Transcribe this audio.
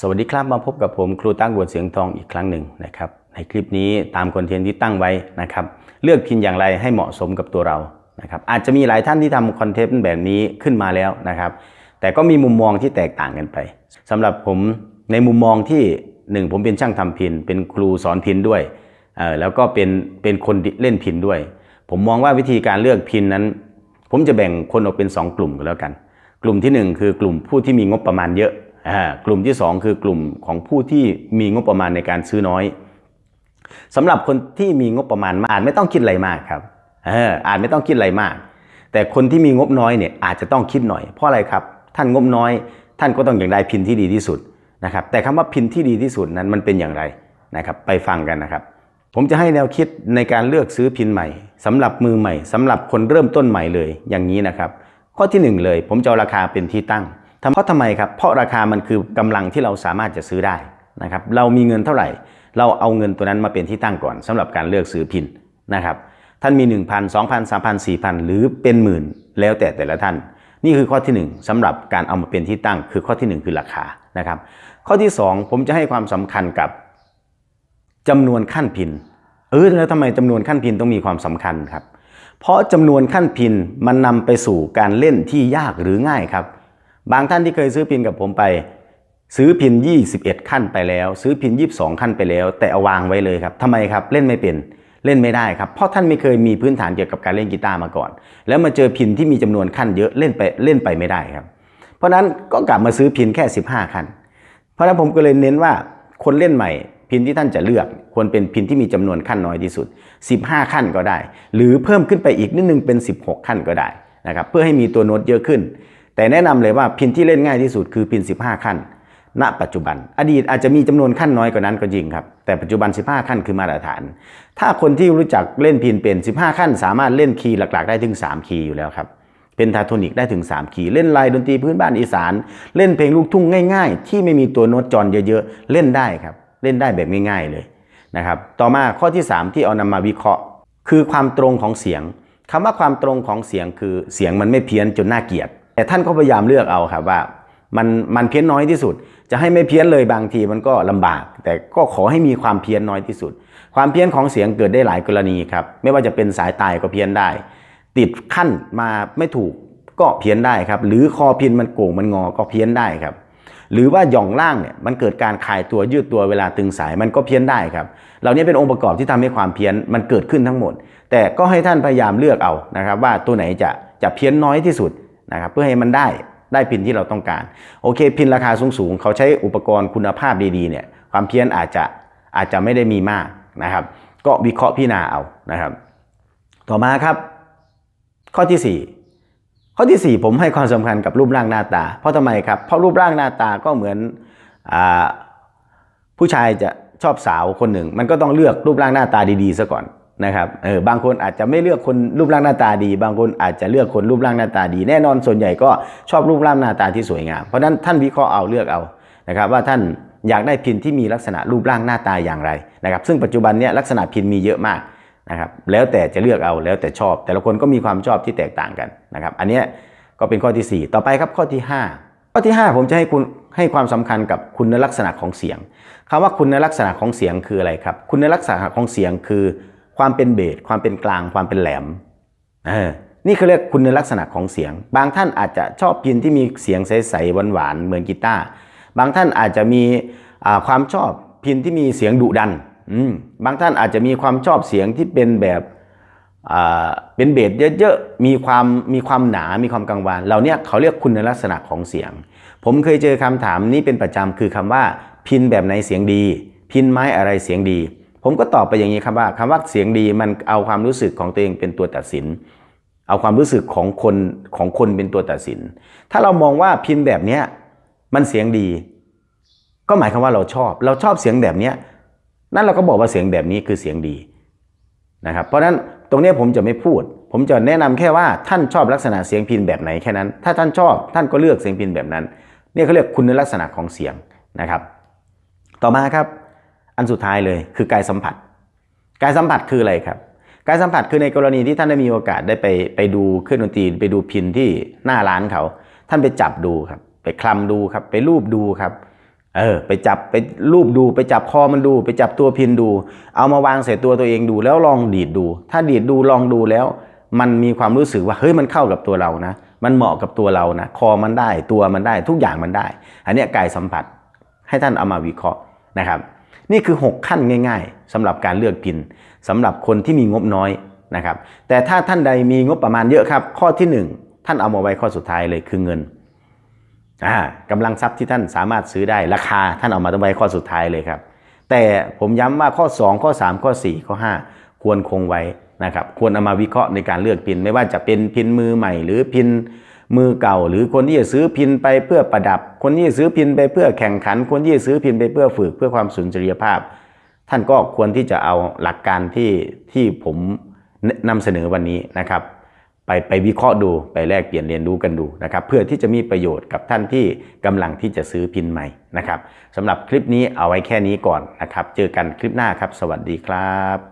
สวัสดีครับมาพบกับผมครูตั้งบวชเสียงทองอีกครั้งหนึ่งนะครับ ในคลิปนี้ตามคอนเทนต์ที่ตั้งไว้นะครับ เลือกพินอย่างไรให้เหมาะสมกับตัวเรานะครับ อาจจะมีหลายท่านที่ทำคอนเทนต์แบบนี้ขึ้นมาแล้วนะครับ แต่ก็มีมุมมองที่แตกต่างกันไปสำหรับผมในมุมมองที่หนึ่งผมเป็นช่างทำพินเป็นครูสอนพินด้วยเอ่อแล้วก็เป็นเป็นคนเล่นพินด้วย ผมมองว่าวิธีการเลือกพินนั้น ผมจะแบ่งคนออกเป็น 2 กลุ่มกันแล้วกัน กลุ่มทีหนึ่1 คือกลุ่มผู้ที่มีงบประมาณเยอะ กลุ่มที่ 2 คือกลุ่มของผู้ที่มีงบประมาณในการซื้อน้อยสำหรับคนที่มีงบประมาณมากอาจไม่ต้องคิดอะไรมากครับอออาจไม่ต้องคิดอะไรมาก แต่คนที่มีงบน้อยเนี่ยอาจจะต้องคิดหน่อย เพราะอะไรครับ ท่านงบน้อย ท่านก็ต้องอย่ากได้พินที่ดีที่สุดนะครับแต่คำว่าพินที่ดีที่สุดนั้นมันเป็นอย่างไรนะครับไปฟังกันนะครับ ผมจะให้แนวคิดในการเลือกซื้อพินใหม่สำหรับมือใหม่สำหรับคนเริ่มต้นใหม่เลยอย่างนี้นะครับ ข้อที่หนึ่งเลย ผมจะเอาราคาเป็นที่ตั้ง เพราะทำไมครับ เพราะราคามันคือกำลังที่เราสามารถจะซื้อได้นะครับ เรามีเงินเท่าไหร่ เราเอาเงินตัวนั้นมาเป็นที่ตั้งก่อนสำหรับการเลือกซื้อพินนะครับ ท่านมี 1 0 0 0 2,000 3,000 4,000 หรือเป็นหมื่นแล้วแต่แต่ละท่าน นี่คือข้อที่หนึ่งสำหรับการเอามาเป็นที่ตั้ง คือข้อที่หนึ่งคือราคานะครับ ข้อที่สองผมจะให้ความสำคัญกับจำนวนขั้นพินเออแล้วทำไมจำนวนขั้นพินต้องมีความสำคัญครับ เพราะจำนวนขั้นพินมันนำไปสู่การเล่นที่ยากหรือง่ายครับ บางท่านที่เคยซื้อพินกับผมไป ซื้อพิน 21 ขั้นไปแล้ว ซื้อพิน 22 ขั้นไปแล้ว แต่เอาวางไว้เลยครับทำไมครับเล่นไม่เป็นเล่นไม่ได้ครับ เพราะท่านไม่เคยมีพื้นฐานเกี่ยวกับการเล่นกีตาร์มาก่อน แล้วมาเจอพินที่มีจำนวนขั้นเยอะเล่นไปเล่นไปไม่ได้ครับ เพราะฉะนั้นก็กลับมาซื้อพินแค่ 15 ขั้น เพราะนั้นผมก็เลยเน้นว่าคนเล่นใหม่พินที่ท่านจะเลือกควรเป็นพินที่มีจำนวนขั้นน้อยที่สุด 15 ขั้นก็ได้ หรือเพิ่มขึ้นไปอีกนิดนึงเป็น 16 ขั้นก็ได้นะครับเพื่อให้มีตัวโน้ตเยอะขึ้น แต่แนะนำเลยว่าพินที่เล่นง่ายที่สุดคือพิน 15 ขั้น ณ ปัจจุบัน อดีตอาจจะมีจำนวนขั้นน้อยกว่านั้นก็จริงครับ แต่ปัจจุบัน 15 ขั้นคือมาตรฐาน ถ้าคนที่รู้จักเล่นพินเป็น 15 ขั้น สามารถเล่นคีย์หลักๆ ได้ถึง 3 คีย์อยู่แล้วครับเป็นทาโทนิกได้ถึง 3 คีย์เล่นลายดนตรีพื้นบ้านอีสาน เล่นเพลงลูกทุ่งง่าย ๆ ที่ไม่มีตัวโน้ตจรเยอะๆ เล่นได้ครับ เล่นได้แบบง่ายๆเลยนะครับต่อมาข้อที่ 3 ที่เอานำมาวิเคราะห์ คือความตรงของเสียงคำว่าความตรงของเสียงคือเสียงมันไม่เพี้ยนจนน่าเกลียด แต่ท่านก็พยายามเลือกเอาครับว่ามันมันเพี้ยนน้อยที่สุด จะให้ไม่เพี้ยนเลยบางทีมันก็ลำบาก แต่ก็ขอให้มีความเพี้ยนน้อยที่สุด ความเพี้ยนของเสียงเกิดได้หลายกรณีครับ ไม่ว่าจะเป็นสายตายก็เพี้ยนได้ ติดขั้นมาไม่ถูกก็เพี้ยนได้ครับ หรือคอพินมันโก่งมันงอก็เพี้ยนได้ครับ หรือว่าหย่องล่างเนี่ยมันเกิดการคลายตัวยืดตัวเวลาตึงสายมันก็เพี้ยนได้ครับ เหล่านี้เป็นองค์ประกอบที่ทำให้ความเพี้ยนมันเกิดขึ้นทั้งหมด แต่ก็ให้ท่านพยายามเลือกเอานะครับ ว่าตัวไหนจะจะเพี้ยนน้อยที่สุด นะครับเพื่อให้มันได้ได้พินที่เราต้องการ โอเค พินราคาสูงๆเขาใช้อุปกรณ์คุณภาพดีๆเนี่ยความเพี้ยนอาจจะอาจจะไม่ได้มีมากนะครับ ก็วิเคราะห์พิจารณาเอานะครับ ต่อมาครับ ข้อที่ 4 ข้อที่ 4 ผมให้ความสำคัญกับรูปร่างหน้าตา เพราะทำไมครับ เพราะรูปร่างหน้าตาก็เหมือนอผู้ชายจะชอบสาวคนหนึ่ง มันก็ต้องเลือกรูปร่างหน้าตาดีๆซะก่อน นะครับเออบางคนอาจจะไม่เลือกคนรูปร่างหน้าตาดี บางคนอาจจะเลือกคนรูปร่างหน้าตาดี แน่นอนส่วนใหญ่ก็ชอบรูปร่างหน้าตาที่สวยงามเพราะฉะนั้นท่านวิเคราะห์เอาเลือกเอานะครับว่าท่านอยากได้พินที่มีลักษณะรูปร่างหน้าตาอย่างไรนะครับซึ่งปัจจุบันเนี้ยลักษณะพินมีเยอะมากนะครับแล้วแต่จะเลือกเอาแล้วแต่ชอบ แต่ละคนก็มีความชอบที่แตกต่างกันนะครับอันนี้ก็เป็นข้อที่ 4 ต่อไปครับข้อที่ 5 ข้อที่ 5 ผมจะให้คุณให้ความสำคัญกับคุณลักษณะของเสียงคำว่าคุณลักษณะของเสียงคืออะไรครับ คุณลักษณะของเสียงคือ ความเป็นเบสความเป็นกลาง ความเป็นแหลมเออนี่เขาเรียกคุณลักษณะของเสียง บางท่านอาจจะชอบพินที่มีเสียงใสๆหวานๆเหมือนกีตาร์บางท่านอาจจะมีความชอบพินที่มีเสียงดุดันบางท่านอาจจะมีความชอบเสียงที่เป็นแบบเป็นเบสเยอะๆ มีความมีความหนา มีความกังวานเหล่านี้เขาเรียกคุณลักษณะของเสียง ผมเคยเจอคำถามนี้เป็นประจำคือคำว่า พินแบบไหนเสียงดี พินไม้อะไรเสียงดี ผมก็ตอบไปอย่างนี้ครับว่าคำว่าเสียงดีมันเอาความรู้สึกของตัวเองเป็นตัวตัดสิน เอาความรู้สึกของคนของคนเป็นตัวตัดสิน ถ้าเรามองว่าพินแบบเนี้ยมันเสียงดี ก็หมายความว่าเราชอบ เราชอบเสียงแบบเนี้ยนั่นเราก็บอกว่าเสียงแบบนี้คือเสียงดีนะครับ เพราะฉะนั้นตรงนี้ผมจะไม่พูด ผมจะแนะนำแค่ว่าท่านชอบลักษณะเสียงพินแบบไหนแค่นั้น ถ้าท่านชอบท่านก็เลือกเสียงพินแบบนั้น นี่เขาเรียกคุณลักษณะของเสียงนะครับ ต่อมาครับ อันสุดท้ายเลยคือกายสัมผัส กายสัมผัสคืออะไรครับ กายสัมผัสคือในกรณีที่ท่านได้มีโอกาสได้ไปไปดูเครื่องดนตรีไปดูพินที่หน้าร้านเขา ท่านไปจับดูครับ ไปคลำดูครับ ไปรูปดูครับ เออ ไปจับไปรูปดูไปจับคอมันดู ไปจับตัวพินดู เอามาวางใส่ตัวตัวเองดู แล้วลองดีดดู ถ้าดีดดูลองดูแล้ว มันมีความรู้สึกว่าเฮ้ยมันเข้ากับตัวเรานะ มันเหมาะกับตัวเรานะ คอมันได้ตัวมันได้ทุกอย่างมันได้ อันนี้กายสัมผัสให้ท่านเอามาวิเคราะห์นะครับ นี่คือ 6 ขั้นง่าย ๆสำหรับการเลือกพินสำหรับคนที่มีงบน้อยนะครับ แต่ถ้าท่านใดมีงบประมาณเยอะครับ ข้อที่ 1 ท่านเอามาไว้ข้อสุดท้ายเลยคือเงินอ่ากำลังทรัพย์ที่ท่านสามารถซื้อได้ราคาท่านเอามาตั้งไว้ข้อสุดท้ายเลยครับ แต่ผมย้ำว่าข้อ 2 ข้อ 3 ข้อ 4 ข้อ 5 ควรคงไว้นะครับ ควรเอามาวิเคราะห์ในการเลือกพิน ไม่ว่าจะเป็นพินมือใหม่หรือพิน มือเก่า หรือคนที่จะซื้อพินไปเพื่อประดับ คนที่จะซื้อพินไปเพื่อแข่งขัน คนที่จะซื้อพินไปเพื่อฝึกเพื่อความสุนทรียภาพ ท่านก็ควรที่จะเอาหลักการที่ที่ผมนำเสนอวันนี้นะครับ ไปไปวิเคราะห์ดูไปแลกเปลี่ยนเรียนรู้กันดูนะครับ เพื่อที่จะมีประโยชน์กับท่านที่กำลังที่จะซื้อพินใหม่นะครับสำหรับคลิปนี้เอาไว้แค่นี้ก่อนนะครับ เจอกันคลิปหน้าครับ สวัสดีครับ